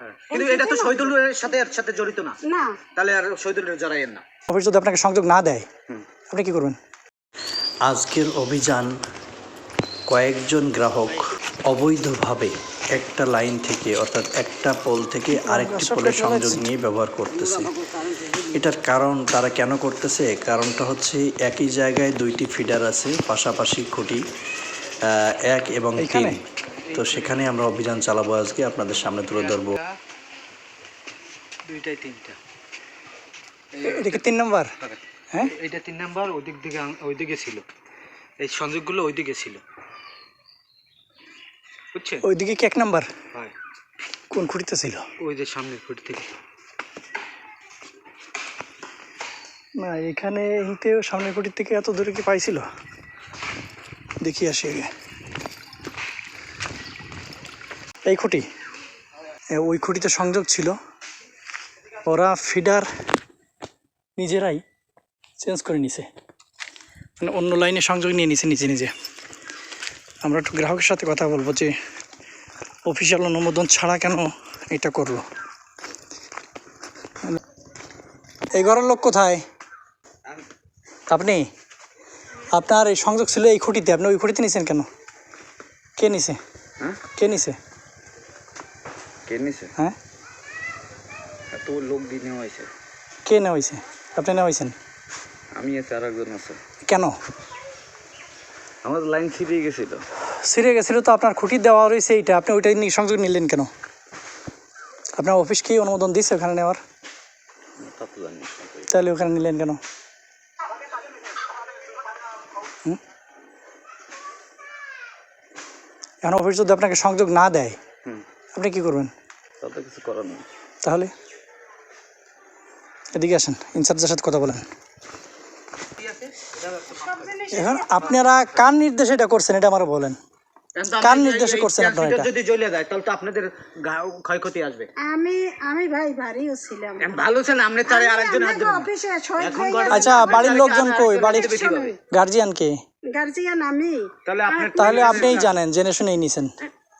হ্যাঁ। কিন্তু এটা তো শহীদুলের সাথে সাথে জড়িত না। না। তাহলে আর শহীদুলের জড়াইয়েন না। অফিস যদি আপনাকে সংযোগ না দেয় আপনি কি করবেন? আজকের অভিযান কয়েকজন গ্রাহক অবৈধভাবে একটা লাইন থেকে অর্থাৎ একটা পোল থেকে আরেকটি পোলের সংযোগ নিয়ে ব্যবহার করতেছে। এটার কারণ তারা কেন করতেছে? কারণটা হচ্ছে একই জায়গায় দুইটি ফিডার আছে পাশাপাশি খুঁটি আহ, এক এবং তিন? তো সেখানে আমরা অভিযান চালাবো আজকে আপনাদের সামনে তুলে ধরবো। দুইটাই তিনটা। এটা কি তিন নম্বর? হ্যাঁ? এইটা তিন নাম্বার দিকে ওইদিকে ছিল। এই সংযোগগুলো ওইদিকে ছিল। বুঝছেন? ওইদিকে কি এক নম্বর? হয়। কোন খুঁটিতে ছিল? ওই যে সামনের ফুট থেকে। না এখানে এইতে সামনের খুঁটির থেকে এত দূরে কি পাইছিল? দেখি আসি আগে। এই খুঁটি। ওই খুঁটিতে সংযোগ ছিল। ওরা ফিডার নিজেরাই চেঞ্জ করে নিছে। মানে অন্য লাইনে সংযোগ নিয়ে নিছে নিজে নিজে। আমরা একটু গ্রাহকের সাথে কথা বলব যে অফিসিয়াল অনুমোদন ছাড়া কেন এটা করল? এই ঘরের লোক কোথায়? আপনি? আপনার এই সংযোগ ছিল এই খুঁটিতে। আপনি ওই খুঁটিতে নিছেন কেন? কে নিছে? হ্যাঁ? কে নিছে? কে নিছে হ্যাঁ এত লোক দিয়ে নেওয়া হয়েছে। কে নেওয়া হয়েছে? আপনি নেওয়া হয়েছেন? আমি আছে আর একজন আছে। কেন? আমাদের লাইন গেছিল। গেছিল তো আপনার খুঁটি দেওয়া রয়েছে এইটা। আপনি ওইটা নিয়ে সংযোগ নিলেন কেন? আপনার অফিস কি অনুমোদন দিচ্ছে ওখানে নেওয়ার। তাহলে ওখানে নিলেন কেন? এখন অফিস যদি আপনাকে সংযোগ না দেয় আপনি কি করবেন? তাতে কিছু করার নেই। তাহলে? এদিকে আসেন ইনচার্জের সাথে কথা বলেন। এখন আপনারা কার নির্দেশে এটা করছেন এটা আমার বলেন। কার নির্দেশে করছেন আপনারা এটা? যদি জ্বলে যায় তাহলে তো আপনাদের ক্ষয়ক্ষতি আসবে। আমি আমি ভাই বাড়িও ছিলাম। ভালো ছেলে আপনি তারে আরেকজন হাত দেবেন আচ্ছা বাড়ির লোকজন কই? বাড়ির গার্জিয়ান কে? গার্জিয়ান আমি। তাহলে আপনার তাহলে আপনিই জানেন জেনে শুনেই নিছেন।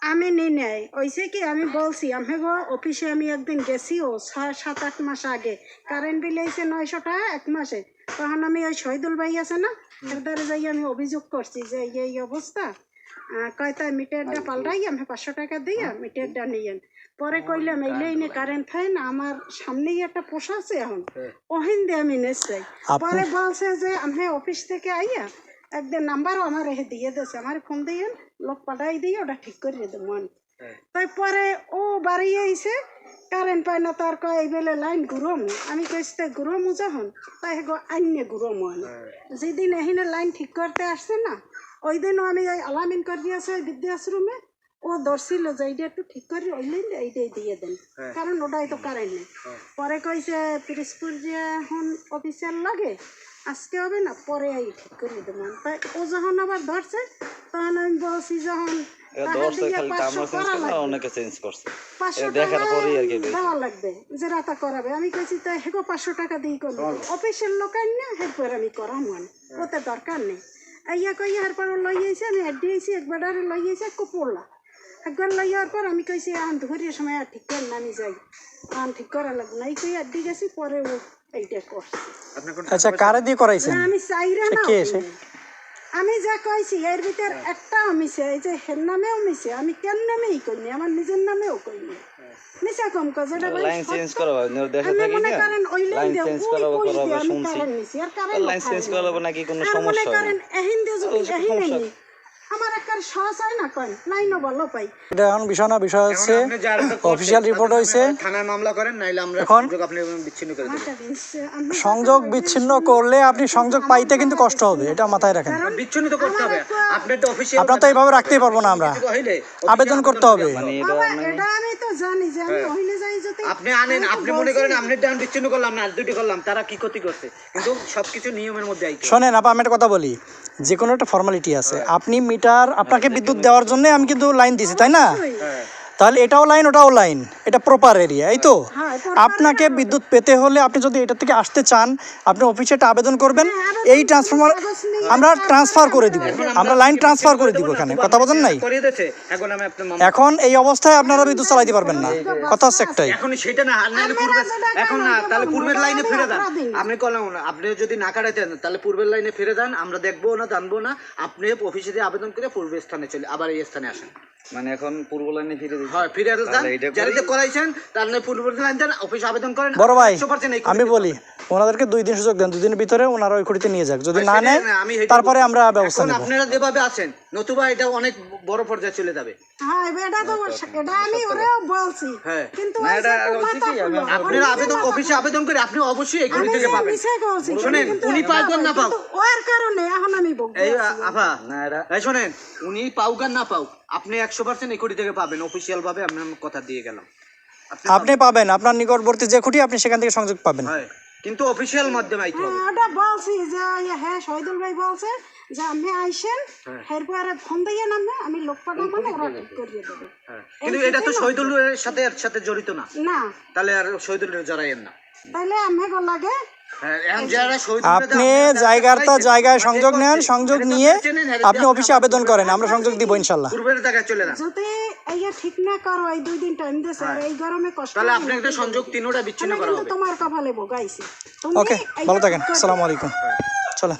আমি নিই নাই। ওইসে কি আমি বলছি আমি গো অফিসে আমি একদিন গেছি ও সাত আট মাস আগে। কারেন্ট বিল এসে নয়শো টাকা এক মাসে। তখন আমি ওই শহীদুল ভাই আছে না এর দ্বারা যাই আমি অভিযোগ করছি যে এই অবস্থা। কয় তাই মিটারটা পাল্টাই আমি পাঁচশো টাকা দিয়ে মিটারটা নিয়েন। পরে কইলাম এই লাইনে কারেন্ট থাকে না আমার সামনেই একটা পোষা আছে এখন। ওহিন দিয়ে আমি আপনি- পরে বলছে যে আমি অফিস থেকে আইয়া একদিন নাম্বারও আমার এসে দিয়ে দিয়েছে। আমার ফোন দিয়ে লোক পাঠাই দিয়ে ওটা ঠিক করে দেবো আমি তাই পরে ও বাড়ি আইছে কারেন্ট পায় না তার কয় এই বেলে লাইন ঘুরমু। আমি কইছি তাই ঘুরমু যখন? তাই গো আইনে ঘুরমু আমি যেদিন এহিনে লাইন ঠিক করতে আসছে না ওই দিনও আমি ওই আলামিন করে দিয়েছে ওই বৃদ্ধাশ্রমে ও ধরছিল যে এইটা একটু ঠিক করে ওই লাইন এইটাই দিয়ে দেন। কারণ ওটাই তো কারেন্ট নেই। পরে কইছে পিরিসপুর যে এখন অফিসিয়াল লাগে আজকে হবে না পরে এই ঠিক করে দেবো। তাই ও যখন আবার ধরছে তখন আমি বলছি যখন আমি কইছি তাই হেগো পাঁচশো টাকা দিয়ে করব অফিসের লোক না হেরপর আমি করাম ওতে দরকার নেই। আইয়া কইয়া আমি হেড দিয়েছি একবার পড়লা একবার লই যাওয়ার পর আমি কইছি আন ধরিয়ে সময় আর ঠিক করে নামি যাই। আন ঠিক করা লাগবে না। এই কই আর দিয়ে গেছি পরে ও এইটা করছে। আচ্ছা কারে দিয়ে করাইছেন? আমি চাইরা না? আমি যা কইছি এর ভিতর একটা মিছে এই যে হের নামেও মিছে আমি কেন নামেই কইনি আমার নিজের নামেও কইনি। মিছা কম কজ এটা ভাই লাইন চেঞ্জ। করা দেশে থাকি মনে না? করেন ওই লাইন চেঞ্জ করা করা শুনছি আর কারেন্ট লাইন চেঞ্জ করা নাকি কোনো মনে সমস্যা হবে এহিন দিয়ে যদি ওই এহিন নেই আমার একটা সহজ না কয়? লাইনও ভালো পাই। এটা এখন বিষয় না বিষয় হচ্ছে আপনি যার একটা করছেন, অফিসিয়াল রিপোর্ট তাদের থানায় মামলা করেন নাইলে আমরা এখন? সংযোগ আপনি বিচ্ছিন্ন করে দেবো মাথা দিচ্ছে আমি সংযোগ বিচ্ছিন্ন করলে আপনি সংযোগ পাইতে কিন্তু কষ্ট হবে এটা মাথায় রাখেন। বিচ্ছিন্ন তো করতে হবে। আপনার তো আপনার তো এইভাবে রাখতেই পারব না আমরা। আবেদন করতে হবে। মানে এটা আমি তো জানি যে আমি ওইনে যাই যদি আপনি আনেন আপনি মনে করেন আপনি ডান বিচ্ছিন্ন করলাম না দুটি করলাম তারা কি ক্ষতি করছে? কিন্তু সবকিছু নিয়মের মধ্যে। আপা আমি একটা কথা বলি যে কোনো একটা ফর্মালিটি আছে। আপনি মিটার আপনাকে বিদ্যুৎ দেওয়ার জন্য আমি কিন্তু লাইন দিছি তাই না? তাহলে এটাও লাইন ওটাও লাইন এটা প্রপার এরিয়া এই তো? হ্যাঁ, আপনাকে বিদ্যুৎ পেতে হলে আপনি যদি এটা থেকে আসতে চান আপনি অফিসে একটা আবেদন করবেন। এই ট্রান্সফরমার আমরা ট্রান্সফার করে দিব। আমরা লাইন ট্রান্সফার করে দিব এখানে। কথা বলেন নাই? এখন এই অবস্থায় আপনারা বিদ্যুৎ চালাইতে পারবেন না। কথা হচ্ছে একটাই। এখন সেটা না এখন না তাহলে পূর্বের লাইনে ফিরে যান। আপনি কলাম আপনি যদি না কাটাইতেন তাহলে পূর্বের লাইনে ফিরে যান আমরা দেখব না জানব না। আপনি অফিসে আবেদন করে পূর্বের স্থানে চলে আবার এই স্থানে আসেন। মানে এখন পূর্ব লাইনে ফিরে দিচ্ছি। হয় ফিরে যান যারা করাইছেন তার পূর্ব লাইন দেন অফিসে আবেদন করেন। বড় ভাই 100% এই করে আমি বলি ওনাদেরকে দুই দিন সুযোগ দেন দুই দিনের ভিতরে ওনারা ওই খুঁটিতে নিয়ে যাক। যদি না নেয় না, সেটাই তারপরে আমরা ব্যবস্থা নেব। আপনারা যেভাবে আছেন নতুবা এটা অনেক বড় পর্যায়ে চলে যাবে। হ্যাঁ এটা তো এটা আমি ওরেও বলছি। হ্যাঁ। কিন্তু আপনারা আবেদন অফিসে আবেদন করে আপনি অবশ্যই এই আমি থেকে পাবেন শোনেন, উনি আর না। কিন্তু ওর কারণে এখন আমি বকবো এই আফা না এটা এই শোনেন উনি আর না পাউক আপনি একশো পার্সেন্ট এই কোটি থেকে পাবেন অফিসিয়াল ভাবে আমি কথা দিয়ে গেলাম। আপনি পাবেন আপনার নিকটবর্তী যে খুঁটি আপনি সেখান থেকে সংযোগ পাবেন। হয়। কিন্তু অফিসিয়াল মাধ্যমে আইতে হবে। হ্যাঁ, ওটা বলছি যে হ্যাঁ শহীদুল ভাই বলছে যে আপনি আইসেন হ্যাঁ। এরপরে ফোন দিয়ে নামবে আমি লোক পাঠাবো মানে ওরা ঠিক করিয়ে দেবে। হ্যাঁ। কিন্তু এটা তো শহীদুলের সাথে এর সাথে জড়িত না। না। তাহলে আর শহীদুলের জড়াইয়েন না। তাইলে আমি লাগে হ্যাঁ, আপনি জায়গার তা জায়গায় সংযোগ নেন সংযোগ নিয়ে হ্যাঁ, আপনি অফিসে আবেদন করেন আমরা সংযোগ দিব ইনশাল্লাহ। পূর্বের জায়গায় চলে না। যদি এই যে ঠিক না করো এই দুই দিন টাইম দিয়েছে আর এই গরমে কষ্ট তাহলে আপনি একটা সংযোগ তিনোটা বিচ্ছিন্ন করা হবে। তোমার কপালে বোগাইছি তুমি ওকে ভালো থাকেন। আসসালামু আলাইকুম। চলেন।